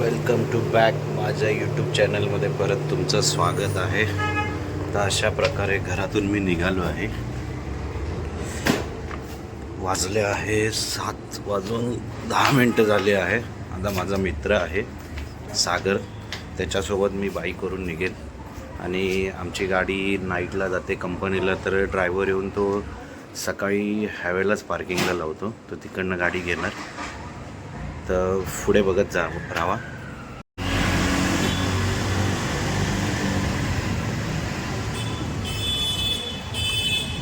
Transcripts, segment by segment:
Welcome to back माझ्या YouTube चॅनलमध्ये परत तुमचं स्वागत आहे. तर अशा प्रकारे घरातून मी निघालो आहे. वाजले आहे सात वाजून दहा मिनटं झाले आहे. आता माझा मित्र आहे सागर. त्याच्यासोबत मी बाईकवरून निघेल. आणि आमची गाडी नाईटला जाते. कंपनीला तर ड्रायव्हर येऊन तो सकाळी हायवेलाच पार्किंगला लावतो. तो तिकडनं गाडी घेणार. तर पुढे बघत जा राहा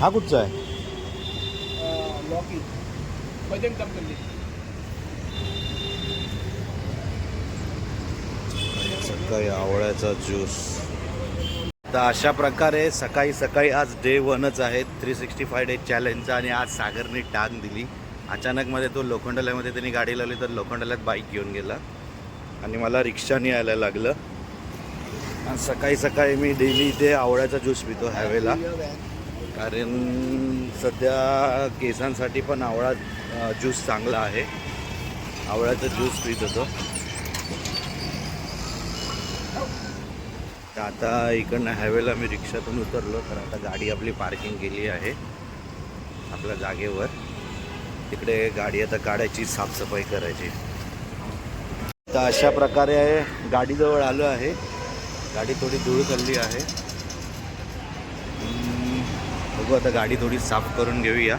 हा कुठचा आहे? सकाळी आवळ्याचा ज्यूस. तर अशा प्रकारे सकाळी सकाळी आज डे वनच आहे. थ्री सिक्स्टी फाय डेज चॅलेंजचा आणि आज सागरने टांग दिली. अचानकमध्ये तो लोखंडालयामध्ये त्यांनी गाडी लावली तर लोखंडाल्यात बाईक घेऊन गेला. आणि मला रिक्षाने यायला लागलं. आणि सकाळी सकाळी मी डेली इथे आवळ्याचा ज्यूस पितो हायवेला कारण सध्या केसांसाठी पण आवळा ज्यूस चांगला आहे. आवळ्याचा ज्यूस पित होतो. तर आता इकडनं हायवेला मी रिक्षातून उतरलो तर आता गाडी आपली पार्किंग केली आहे. आपल्या जागेवर. तिकडे गाडी आता काढायची साफसफाई करायची. तर अशा प्रकारे गाडीजवळ आलो आहे. गाडी थोडी धूळ खाल्ली आहे. बघू आता गाडी थोडी साफ करून घेऊया.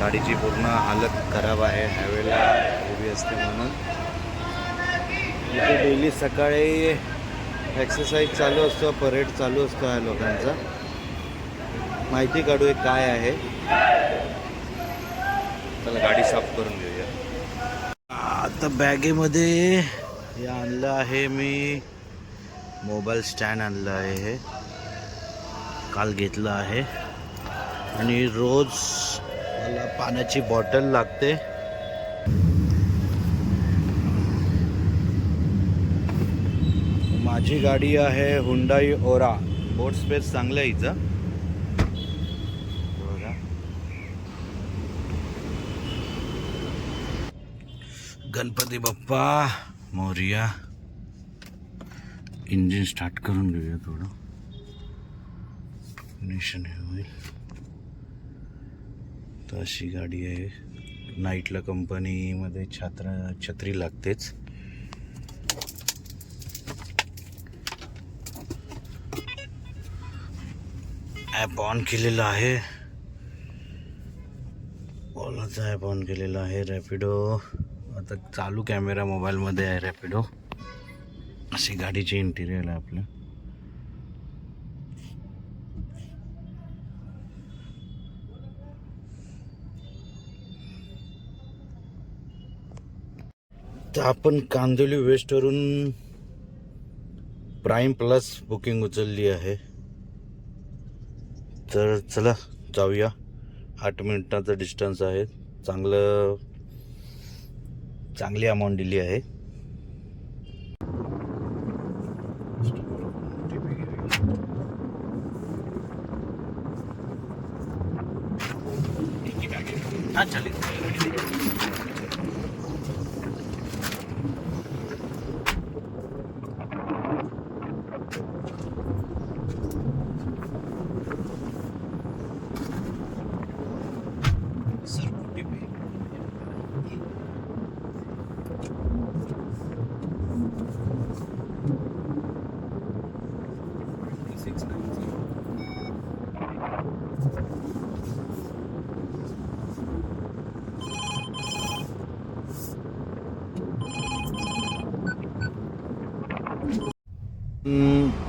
गाडीची पूर्ण हालत खराब आहे हायवेला उभी असते म्हणून. इथे डेली सकाळी एक्सरसाइज चालू असतो परेड चालू असतो या लोकांचा. माहिती काढू एक काय आहे. चला गाडी साफ करून घेऊया. आता बॅगेमध्ये हे आणलं आहे मी. मोबाईल स्टँड आणलं आहे हे. काल घेतलं आहे. आणि रोज मला पाण्याची बॉटल लागते. माझी गाडी आहे हुंडाई ओरा. बोट स्पेस चांगलं आहे हिचं बघा. गणपती बाप्पा मोरिया. इंजिन स्टार्ट करून घेऊया थोडं. फिनिशन हे होईल. तर अशी गाडी आहे. नाईटला कंपनीमध्ये छात्र छत्री लागतेच. ॲप ऑन केलेलं आहे. ओलाचा ॲप ऑन केलेला आहे रॅपिडो आता चालू कॅमेरा मोबाईलमध्ये आहे रॅपिडो. अशी गाडीची इंटिरियर आहे आपलं. तर आपण कांदिवली वेस्टवरून प्राईम प्लस बुकिंग उचलली आहे. तर चला जाऊया. आठ मिनिटाचं डिस्टन्स आहे. चांगलं चांगली अमाऊंट दिली आहे. हा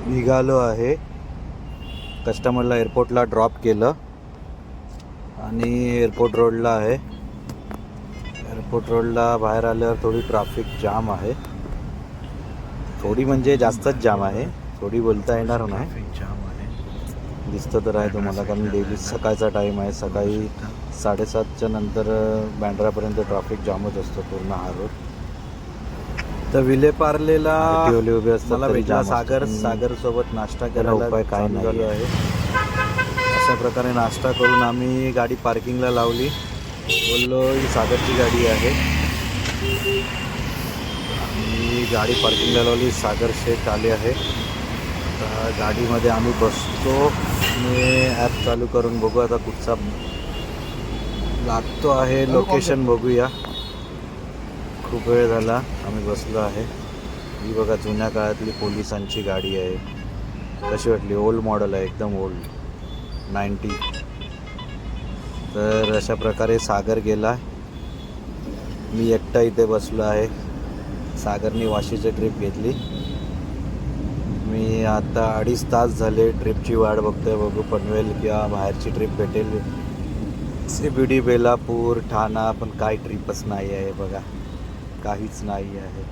निघालो आहे. कस्टमरला एअरपोर्टला ड्रॉप केलं. आणि एअरपोर्ट रोडला आहे. एअरपोर्ट रोडला बाहेर आल्यावर थोडी ट्रॅफिक जाम आहे. थोडी म्हणजे जास्तच जाम आहे. थोडी बोलता येणार नाही. जाम आहे. दिसतं तर आहे तुम्हाला कारण डेली सकाळचा टाईम आहे. सकाळी साडेसातच्या नंतर बँड्रापर्यंत ट्रॅफिक जामच असतो पूर्ण हा रोड तर विलेपार्लेला उभे उभे असतात सागर. सागर सोबत नाश्ता करायला उपाय काय नाही. आहे. अशा प्रकारे नाश्ता करून आम्ही गाडी पार्किंगला लावली. बोललो ही सागरची गाडी आहे. आणि गाडी पार्किंगला लावली. सागर शेठ आले आहे. गाडीमध्ये आम्ही बसतो. आणि ॲप चालू करून बघू. आता कुठचा लागतो आहे लोकेशन बघूया. खूप वेळ झाला. आम्ही बसलो आहे. ही बघा जुन्या काळातली पोलिसांची गाडी आहे. कशी वाटली? ओल्ड मॉडेल आहे. एकदम ओल्ड नाईन्टी तर अशा प्रकारे सागर गेला. मी एकटा इथे बसलो आहे. सागरनी वाशीची ट्रिप घेतली. मी आता अडीच तास झाले ट्रिपची वाट बघतोय बघू पनवेल किंवा बाहेरची ट्रिप भेटेल. C B D Belapur Thane पण काय ट्रिपच नाही आहे बघा. काहीच नाही आहे.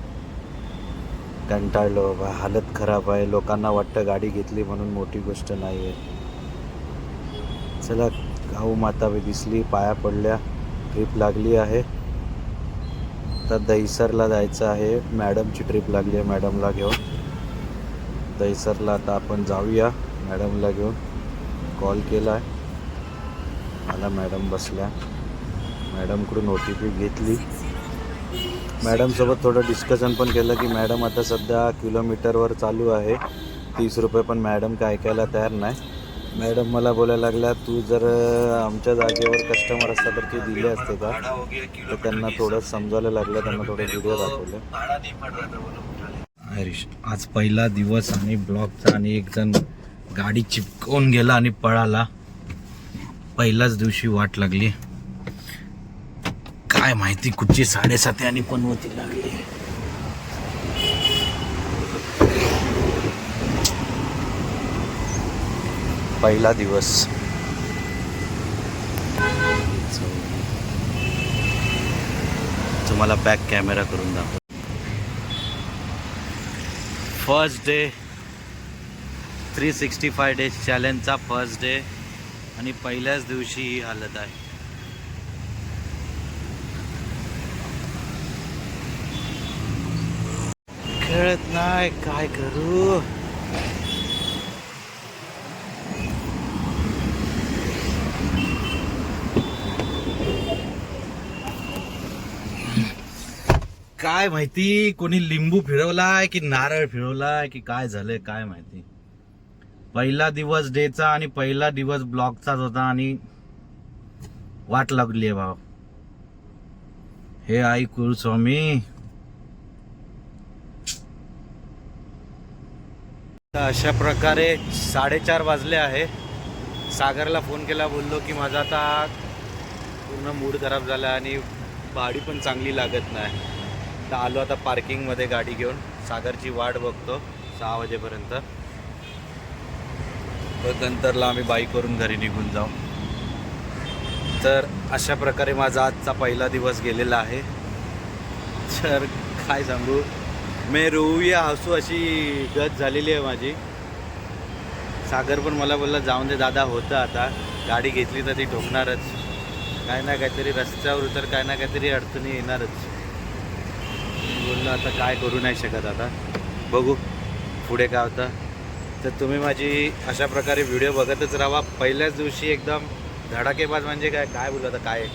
कंटाळलो बाबा हालत खराब आहे. लोकांना वाटतं गाडी घेतली म्हणून मोठी गोष्ट नाही आहे. चला गाऊ माता बी दिसली पाया पडल्या. ट्रिप लागली आहे. तर दहिसरला जायचं आहे. मॅडमची ट्रिप लागली आहे मॅडमला घेऊन. दहिसरला आता आपण जाऊया. मॅडमला घेऊन. कॉल केला आहे मला मॅडम बसल्या. मॅडमकडून ओ टी पी घेतली. मॅडमसोबत थोडं डिस्कशन पण केलं की मॅडम आता सध्या किलोमीटरवर चालू आहे. तीस रुपये पण मॅडम काय ऐकायला तयार नाही. मॅडम मला बोलायला लागल्या तू जर आमच्या जागेवर कस्टमर असता तर तू दिले असते का? तर त्यांना थोडं समजायला लागलं त्यांना थोडे व्हिडिओ दाखवले. हरीश आज पहिला दिवस आणि ब्लॉकचा आणि एक जण गाडी चिपकवून गेला आणि पळाला. पहिल्याच दिवशी वाट लागली. काय माहिती कुठची साडेसाती आणि पनवती लागली. पहिला दिवस. तुम्हाला बॅक कॅमेरा करून दाखव. First day three sixty five days चॅलेंजचा first day आणि पहिल्याच दिवशी ही हालत आहे. खेळत नाही काय करू? काय माहिती कोणी लिंबू फिरवलाय की नारळ फिरवलाय की काय झालंय काय माहिती. पहिला दिवस डेचा आणि पहिला दिवस ब्लॉकचाच होता आणि वाट लागली आहे भाव हे आई कुरुस्वामी तर अशा प्रकारे साडेचार वाजले आहे. सागरला फोन केला बोललो की माझा आता पूर्ण मूड खराब झाला आणि भाडी पण चांगली लागत नाही. तर आलो आता पार्किंगमध्ये गाडी घेऊन. सागरची वाट बघतो सहा वाजेपर्यंत. मग नंतरला आम्ही बाईकवरून घरी निघून जाऊ. तर अशा प्रकारे माझा आजचा पहिला दिवस गेलेला आहे. तर काय सांगू? मे रोऊया हसू अशी गत झालेली आहे माझी. सागर पण मला बोलला जाऊन दे दादा होतं आता. गाडी घेतली तर ती ठोकणारच. काय ना काहीतरी रस्त्यावर तर काय ना काहीतरी अडचणी येणारच. बोललो आता काय करू नाही शकत आता? बघू पुढे काय होतं. तर तुम्ही माझी अशा प्रकारे व्हिडिओ बघतच राहा. पहिल्याच दिवशी एकदम धडाकेबाज म्हणजे काय? काय बोलू आता काय?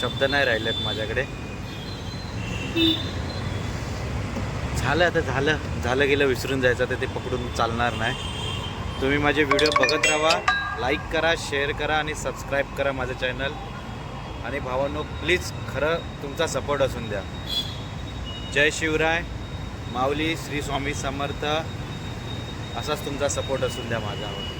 शब्द नाही राहिलेत माझ्याकडे. झालं आता झालं. झालं गेलं विसरून जायचं तर ते पकडून चालणार नाही. तुम्ही माझे व्हिडिओ बघत राहा. लाईक करा शेअर करा आणि सबस्क्राईब करा माझं चॅनल आणि भावांनो प्लीज खरं तुमचा सपोर्ट असून द्या. जय शिवराय माऊली श्री स्वामी समर्थ असाच तुमचा सपोर्ट असून द्या माझ्यावर.